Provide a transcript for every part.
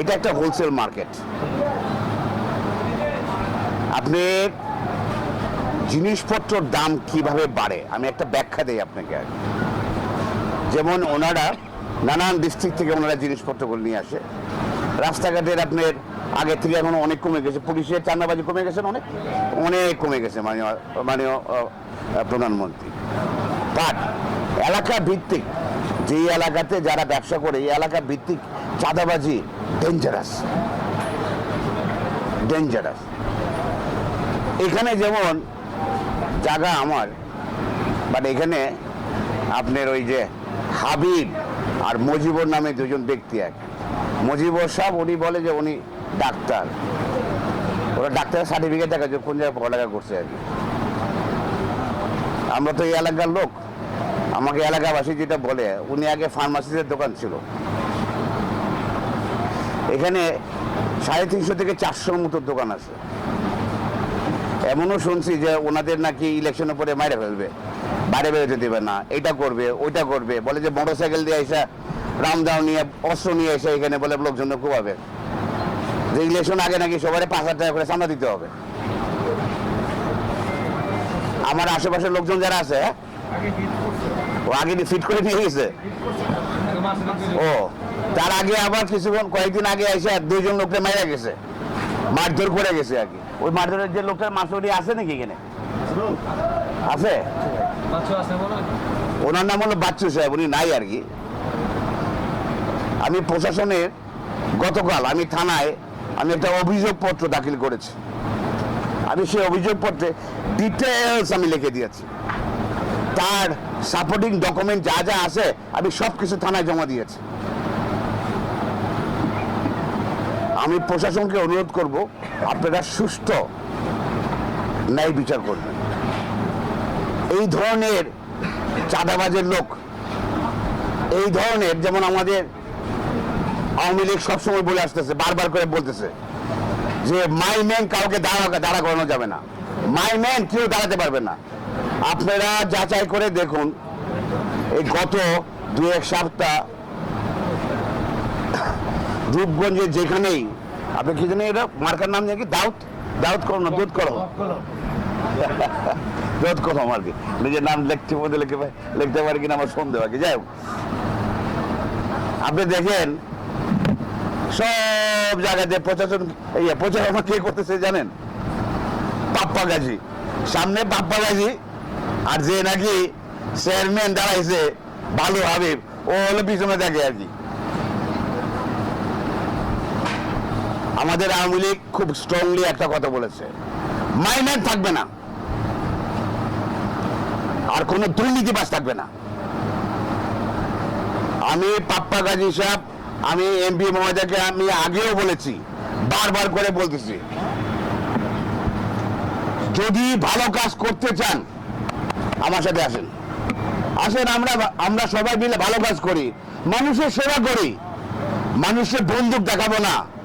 এটা একটা wholesale market আপনি জিনিসপত্রর দাম কীভাবে বাড়ে? আমি একটা ব্যাখ্যা দিই আপনাকে। যেমন ওনারা নানান ডিস্ট্রিক্ট থেকে ওনারা জিনিসপত্রগুলো নিয়ে আসে। রাস্তাঘাটের আপনার আগে থেকে এখন অনেক কমে গেছে। পুলিশের চান্দাবাজি কমে গেছে অনেক? অনেক কমে গেছে মানে মানে প্রধানমন্ত্রী। বাট এলাকা ভিত্তিক, যেই এলাকাতে যারা ব্যবসা করে, এই এলাকা ভিত্তিক চাঁদাবাজি ডেঞ্জারাস ডেঞ্জারাস এখানে যেমন জায়গা আমার বাট এখানে আপনার ওই যে হাবিব আর মজিবর নামে দুজন ব্যক্তি এক। মজিবর সাহেব, উনি বলে যে উনি ডাক্তার। ওরা ডাক্তারের সার্টিফিকেট দেখা যে কোন জায়গায় পড়ালেখা করছে আর কি। আমরা তো এই এলাকার লোক। আমাকে এলাকাবাসী যেটা বলে, উনি আগে ফার্মাসিদের দোকান ছিল। এখানে সাড়ে তিনশো থেকে চারশোর মতো দোকান আছে। এমনও শুনছি যে ওনাদের নাকি ইলেকশনের পরে মাইরে ফেলবে, বাইরে বেরোতে দেবে না, এটা করবে, ওইটা করবে, বলে যে মোটর সাইকেল দিয়ে এসে রামদাও নিয়ে, অস্ত্র নিয়ে এসে এখানে বলে লোকজন খুবাবে যে ইলেকশন আগে নাকি সবাই পাঁচ হাজার টাকা করে চাঁদা দিতে হবে। আমার আশেপাশের লোকজন যারা আছে? ও আগে ফিট করে নিয়ে গেছে। ও তার আগে আবার কিছুক্ষণ কয়েকদিন আগে এসে দুইজন লোককে মারা গেছে। মারধর করে গেছে আর কি। ওই মারধরের যে লোকটার মাসুরি আছে নাকি এখানে? আছে? ওনার নাম হলো বাচ্চু সাহেব উনি নাই আর কি। আমি প্রশাসনের গতকাল আমি থানায় আমি একটা অভিযোগপত্র দাখিল করেছি। আমি সেই অভিযোগপত্রে ডিটেলস আমি লিখে দিয়েছি। তার সাপোর্টিং ডকুমেন্ট যা যা আছে আমি সব কিছু থানায় জমা দিয়েছি। আমি প্রশাসনকে অনুরোধ করব, আপনারা সুস্থ ন্যায় বিচার করবেন। এই ধরনের চাঁদাবাজের লোক, এই ধরনের যেমন আমাদের আওয়ামী লীগ সবসময় বলে আসতেছে, বারবার করে বলতেছে যে মাই ম্যান কাউকে দাঁড়া দাঁড়া করানো যাবে না। মাই ম্যান কেউ দাঁড়াতে পারবে না। আপনারা যাচাই করে দেখুন, এই গত দু এক সপ্তাহ, রূপগঞ্জে যেখানেই আপনি কি জানেন এটা? মার্কার নাম নাকি দাউদ? দাউদ করো না? দুধ করো দুধ আর কি। নিজের নাম লিখতে মধ্যে লিখে লিখতে পারি কিনা আমার সন্দেহ আর কি। যাই হোক। আপনি দেখেন সব জায়গাতে প্রশাসন প্রচারণা কে করতেছে জানেন? পাপ্পা গাজী সামনে পাপ্পা গাজী আর যে নাকি চেয়ারম্যান দাঁড়াইছে ভালো হাবিব ও হলো পিছনে দেখে আর কি। আমাদের আওয়ামী লীগ খুব স্ট্রংলি একটা কথা বলেছে। মাইনার থাকবে না। আর কোনো দুর্নীতিবাজ থাকবে না। আমি পাপ্পা গাজী সাহেব, আমি এমপি মহোদয়কে আমি আগেও বলেছি, বারবার করে বলতেছি। যদি ভালো কাজ করতে চান, আমার সাথে আসেন। আসেন, আমরা আমরা সবাই মিলে ভালো কাজ করি। মানুষের সেবা করি। মানুষের বন্দুক দেখাবো না।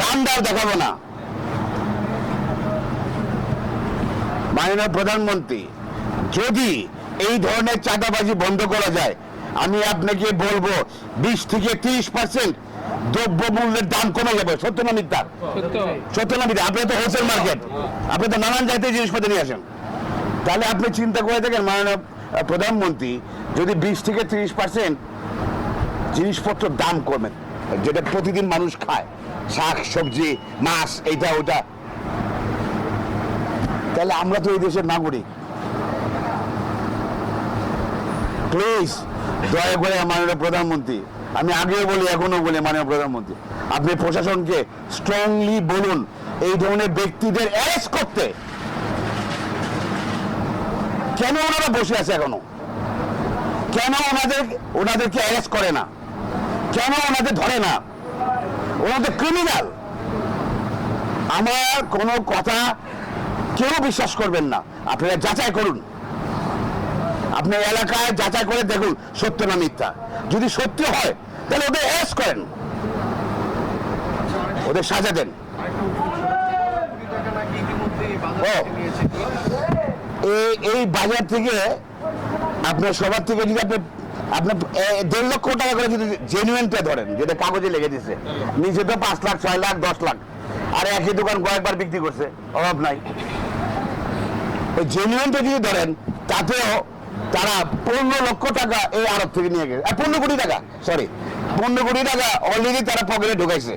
রামদাও দেখাবো না। মাননীয় প্রধানমন্ত্রী যদি এই ধরনের চাঁদাবাজি বন্ধ করা যায় আমি আপনাকে বলব বিশ থেকে তিরিশ পার্সেন্ট দ্রব্য মূল্যের দাম কমে যাবে। সত্য না মিথ্যা? সত্য। না মিথ্যা? আপনি তো হোলসেল মার্কেট আপনি তো নানান জাতীয় জিনিসপত্র নিয়ে আসেন। তাহলে আপনি চিন্তা করে দেখেন মাননীয় প্রধানমন্ত্রী যদি বিশ থেকে তিরিশ পার্সেন্ট জিনিসপত্র দাম কমে যেটা প্রতিদিন মানুষ খায়। শাক, সবজি, মাছ, এইটা, ওটা। তাহলে আমরা তো এই দেশের নাগরিক। প্লিজ দয়া করে মাননীয় প্রধানমন্ত্রী, আমি আগেও বলি এখনও বলি মাননীয় প্রধানমন্ত্রী, আপনি প্রশাসনকে স্ট্রংলি বলুন, এই ধরনের ব্যক্তিদের অ্যারেস্ট করতে। কেন ওনারা বসে আছে এখনও? কেন ওনাদের, ওনাদেরকে অ্যারেস্ট করে না? কেন ওনাদের ধরে না? ওনাদের ক্রিমিনাল আমার কোনো কথা কেউ বিশ্বাস করবেন না। আপনারা যাচাই করুন। আপনি এলাকায় যাচাই করে দেখুন, সত্য না মিথ্যা। যদি সত্য হয়, তাহলে ওদের অ্যারেস্ট করেন। ওদের সাজা দেন। এই বাজার থেকে আপনার সবার থেকে যদি আপনি দেড় লক্ষ টাকা করে যদি ধরেন, যেটা কাগজে লেগে নিচে তো পাঁচ লাখ, ছয় লাখ, দশ লাখ। আর একই দোকান কয়েকবার বিক্রি করছে, অভাব নাই। ওই যদি ধরেন, তাতেও তারা পনেরো লক্ষ টাকা এই আড়ত থেকে নিয়ে গেছে। পনেরো কোটি টাকা সরি পনেরো কোটি টাকা অলরেডি তারা পকেটে ঢুকাইছে।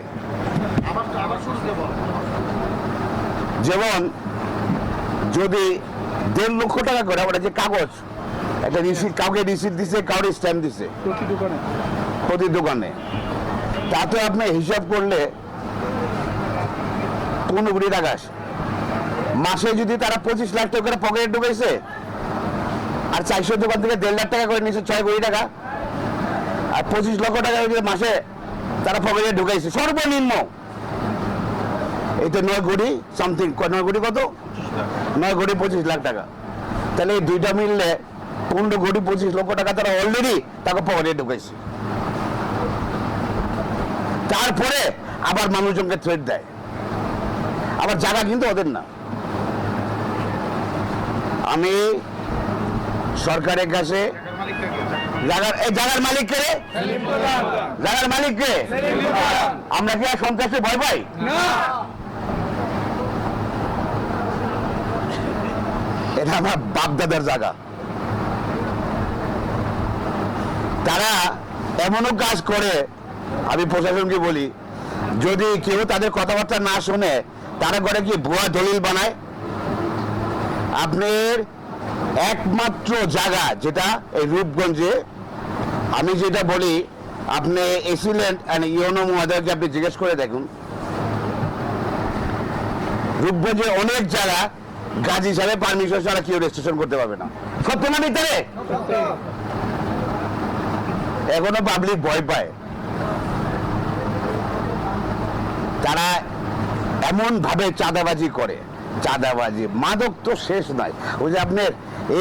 যেমন, যদি দেড় লক্ষ টাকা করে, ওটা যে কাগজ একটা রিসিট কাউকে রিসিট দিছে স্ট্যাম্প দিছে। প্রতি দোকানে। তাতে আপনি হিসাব করলে কোটি টাকা মাসে যদি তারা পঁচিশ লাখ টাকা পকেটে ঢুকেছে আর চারশো দোকান থেকে দেড় লাখ টাকা করে নিচ্ছে ছয় কোটি টাকা, আর পঁচিশ লক্ষ টাকা মাসে তারা পকেটে ঢুকাইছে। সর্বনিম্ন। এটা নয় কোটি সামথিং নয় কোটি কত? নয় কোটি পঁচিশ লাখ টাকা। তাহলে এই দুইটা মিললে পনেরো কোটি পঁচিশ লক্ষ টাকা তারা অলরেডি তাকে পকেটে ঢুকাইছে। তারপরে আবার মানুষজনকে থ্রেট দেয়। আবার জায়গা কিন্তু ওদের না। আমি সরকারের কাছে জায়গার এই জায়গার মালিক কে রে? জায়গার মালিক কে? আমরা কি আর সন্ত্রাসে ভয় পাই? এটা আমার বাপদাদার জায়গা। তারা এমনও কাজ করে, আমি প্রশাসনকে বলি, যদি কেউ তাদের কথাবার্তা না শুনে, তারা করে কি ভুয়া দলিল বানায়। আপনার একমাত্র জায়গা যেটা এই রূপগঞ্জে, আমি যেটা বলি, আপনি এসিলেন্ট অ্যান্ড ইউনো মহোদয়কে আপনি জিজ্ঞেস করে দেখুন। রূপগঞ্জে অনেক জায়গা গাজী হিসাবে পারমিশন ছাড়া কেউ রেজিস্ট্রেশন করতে পারবে না। সত্য না মিথ্যা? রে? এখনও পাবলিক ভয় পায়। তারা এমন ভাবে চাঁদাবাজি করে। চাঁদাবাজি, মাদক তো শেষ নয়। ওই যে আপনার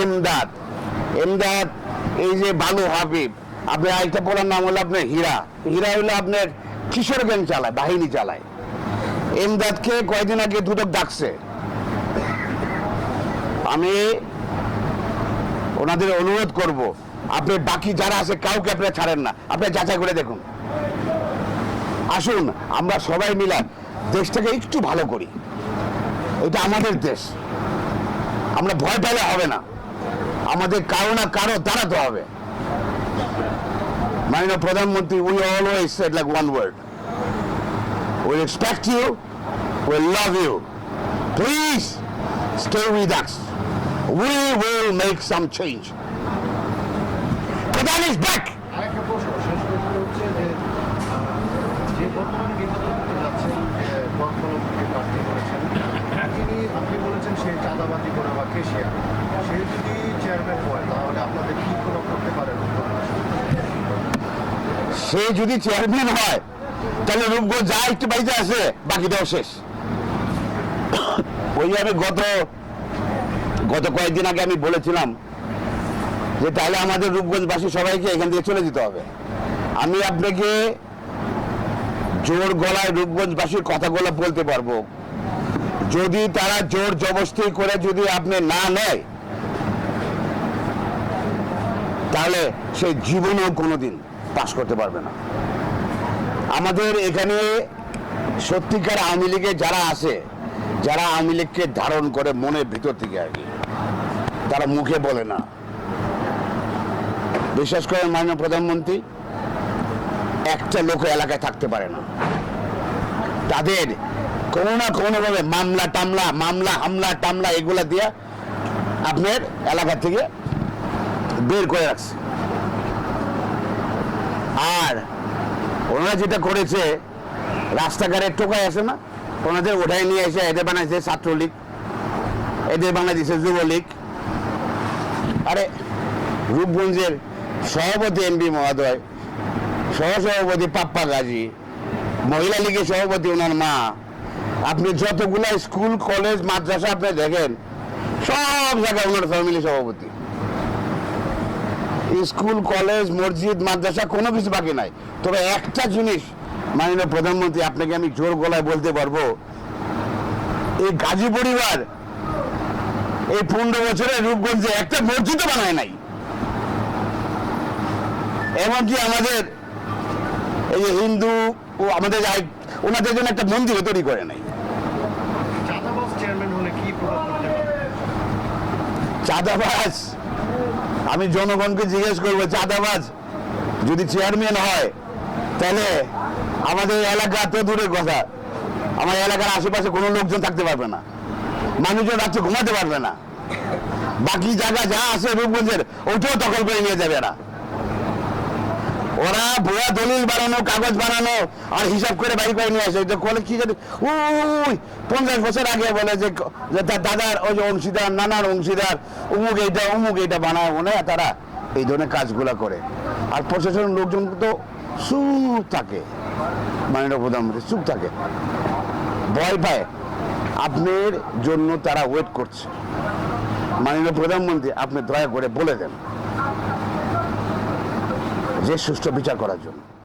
এমদাদ এমদাদ, এই যে বালু হাবিব আপনার আরেকটা পড়ার নাম হলো আপনার হীরা। হীরা হলো আপনার কিশোর গ্যাং চালায়, বাহিনী চালায়। এমদাদকে কয়দিন আগে দুদক ডাকছে। আমি ওনাদের অনুরোধ করব আপনি বাকি যারা আছে, কাউকে আপনি ছাড়েন না। আপনি যাচাই করে দেখুন। আসুন, আমরা সবাই মিলে দেশটাকে একটু ভালো করি। এটা আমাদের দেশ। আমরা ভয় পেলে হবে না। আমাদের কারও না কারও দাঁড়াতে হবে। মাননীয় প্রধানমন্ত্রী we always said like one word we respect you we love you please stay with us we will make some change প্রার্থী করেছেন তিনি আপনি বলেছেন সে চাঁদাবাজি করে বা কেশিয়া সে। যদি চেয়ারম্যান হয় তাহলে আপনাদের কি কোনো করতে পারেন সে যদি চেয়ারম্যান হয় তাহলে রূপগঞ্জ যা একটু বাড়িতে আছে বাকিটাও শেষ। ওই আমি গত গত কয়েকদিন আগে আমি বলেছিলাম যে তাহলে আমাদের রূপগঞ্জবাসী সবাইকে এখান থেকে চলে যেতে হবে। আমি আপনাকে জোর গলায় রূপগঞ্জবাসীর কথাগুলো বলতে পারব। যদি তারা জোর জবস্তি করে যদি আপনি না নেয়, তাহলে সে জীবনেও কোনোদিন পাশ করতে পারবে না। আমাদের এখানে সত্যিকার আওয়ামী লীগে যারা আছে, যারা আওয়ামী লীগকে ধারণ করে মনের ভিতর থেকে আর কি, তারা মুখে বলে না। বিশেষ করে মাননীয় প্রধানমন্ত্রী, একটা লোক এলাকায় থাকতে পারে না। তাদের কোনো না কোনোভাবে মামলা, টামলা, মামলা, হামলা, টামলা এগুলা দিয়ে আপনার এলাকা থেকে বের করে রাখছে। আর ওনারা যেটা করেছে, রাস্তাঘাটে টোকায় আছে না, ওনাদের ওঠায় নিয়ে এসে এদের বানাইছে ছাত্রলীগ, এদের বানাই দিয়েছে যুবলীগ। আরে রূপগঞ্জের সভাপতি এম এমপি মহোদয়, সহসভাপতি পাপ্পা গাজী, মহিলা লীগের সভাপতি ওনার মা। আপনি যতগুলা স্কুল, কলেজ, মাদ্রাসা আপনি দেখেন, সব জায়গায় ওনার ফ্যামিলি সভাপতি। স্কুল, কলেজ, মসজিদ, মাদ্রাসা কোনো কিছু বাকি নাই। তবে একটা জিনিস, মাননীয় প্রধানমন্ত্রী, আপনাকে আমি জোর গলায় বলতে পারব, এই গাজী পরিবার এই পনেরো বছরে রূপগঞ্জে একটা মসজিদও বানায় নাই। এমনকি আমাদের এই যে হিন্দু ও আমাদের ওনাদের জন্য একটা মন্দিরও তৈরি করে নাই। চাঁদাবাজ আমি জনগণকে জিজ্ঞেস করব চাঁদাবাজ যদি চেয়ারম্যান হয় তাহলে আমাদের এলাকা তো দূরের কথা। আমার এলাকার আশেপাশে কোনো লোকজন থাকতে পারবে না। মানুষজন রাত্রে ঘুমাতে পারবে না। বাকি জায়গা যা আছে রূপগঞ্জের ওটাও দখল করে নিয়ে যাবে এরা। ওরা ভুয়া দলিল বানানো, কাগজ বানানো আর হিসাব করে বাড়ি করে নিয়ে আসে। ওই বলে কি জানি, উই, পঞ্চাশ বছর আগে বলে যে তার দাদার, ওই যে অংশীদার, নানার অংশীদার, উমুক এইটা উমুক এইটা বানায় মনে তারা এই ধরনের কাজগুলো করে। আর প্রশাসনের লোকজন তো চুপ থাকে। মাননীয় প্রধানমন্ত্রী চুপ থাকে। ভয় পায়। আপনার জন্য তারা ওয়েট করছে। মাননীয় প্রধানমন্ত্রী, আপনি দয়া করে বলে দেন। যে সুষ্ঠু বিচার করার জন্য।